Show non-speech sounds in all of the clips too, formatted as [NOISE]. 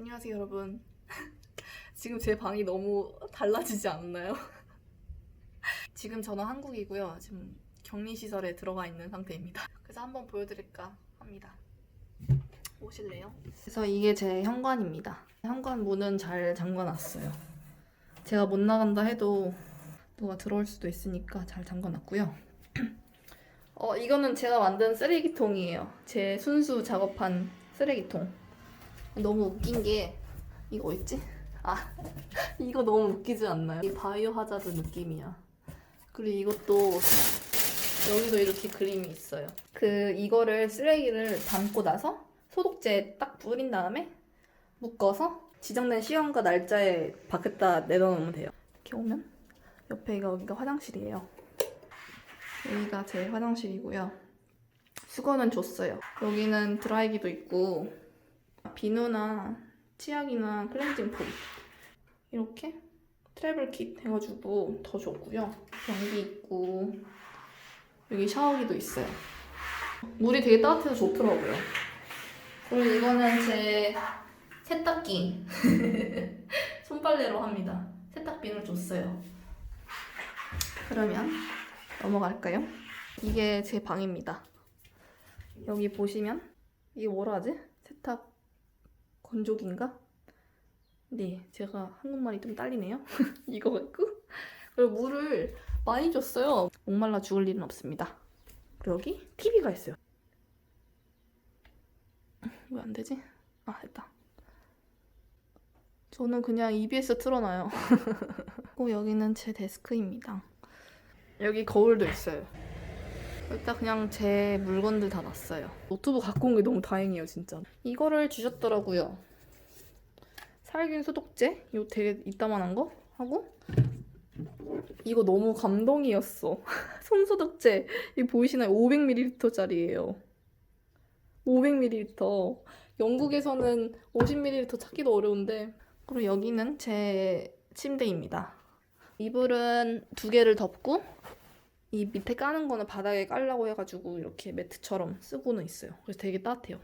안녕하세요 여러분. [LAUGHS] 지금 제 방이 너무 달라지지 않나요? [LAUGHS] 지금 저는 한국이고요. 지금 격리시설에 들어가 있는 상태입니다. 그래서 한번 보여드릴까 합니다. 오실래요? 그래서 이게 제 현관입니다. 현관 문은 잘 잠궈놨어요. 제가 못 나간다 해도 누가 들어올 수도 있으니까 잘 잠궈놨고요. [CLEARS THROAT] 어 이거는 제가 만든 쓰레기통이에요. 제 순수 작업한 쓰레기통 너무 웃긴 게 이거 있지? 아 [LAUGHS] 이거 너무 웃기지 않나요? 이 바이오 하자드 느낌이야. 그리고 이것도 여기도 이렇게 그림이 있어요. 그 이거를 쓰레기를 담고 나서 소독제 딱 뿌린 다음에 묶어서 지정된 시간과 날짜에 밖에다 내려놓으면 돼요. 이렇게 오면 옆에 여기가 화장실이에요. 여기가 제 화장실이고요. 수건은 줬어요. 여기는 드라이기도 있고 비누나 치약이나 클렌징 폼 이렇게 트래블 킷 해가지고 더 줬고요. 변기 있고 여기 샤워기도 있어요. 물이 되게 따뜻해서 좋더라고요. 그리고 이거는 제 세탁기 [LAUGHS] 손빨래로 합니다. 세탁비를 줬어요. 그러면 넘어갈까요? 이게 제 방입니다. 여기 보시면 이게 뭐라 하지? 세탁 건조기인가? 네, 제가 한국말이 좀 딸리네요. [LAUGHS] 이거 갖고 그리고 물을 많이 줬어요. 목말라 죽을 일은 없습니다. 그리고 여기 TV가 있어요. 왜 안 되지? 아, 됐다. 저는 그냥 EBS 틀어놔요. [LAUGHS] 그리고 여기는 제 데스크입니다. 여기 거울도 있어요. 일단 그냥 제 물건들 다 놨어요. 노트북 갖고 온 게 너무 다행이에요, 진짜. 이거를 주셨더라고요. 살균 소독제? 이거 되게 이따만한 거? 하고 이거 너무 감동이었어. [LAUGHS] 손소독제. 이 보이시나요? 500ml짜리예요. 500ml. 영국에서는 50ml 찾기도 어려운데. 그리고 여기는 제 침대입니다. 이불은 두 개를 덮고 이 밑에 까는 거는 바닥에 깔라고 해가지고 이렇게 매트처럼 쓰고는 있어요. 그래서 되게 따뜻해요.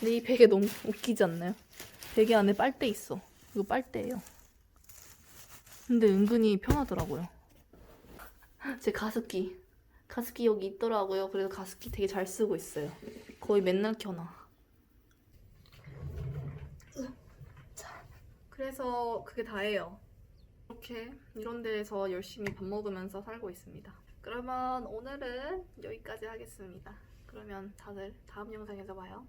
근데 이 베개 너무 웃기지 않나요? 베개 안에 빨대 있어. 이거 빨대예요. 근데 은근히 편하더라고요. [LAUGHS] 제 가습기. 가습기 여기 있더라고요. 그래서 가습기 되게 잘 쓰고 있어요. 거의 맨날 켜놔. 자, 그래서 그게 다예요. 이렇게 이런 데에서 열심히 밥 먹으면서 살고 있습니다. 그러면 오늘은 여기까지 하겠습니다. 그러면 다들 다음 영상에서 봐요.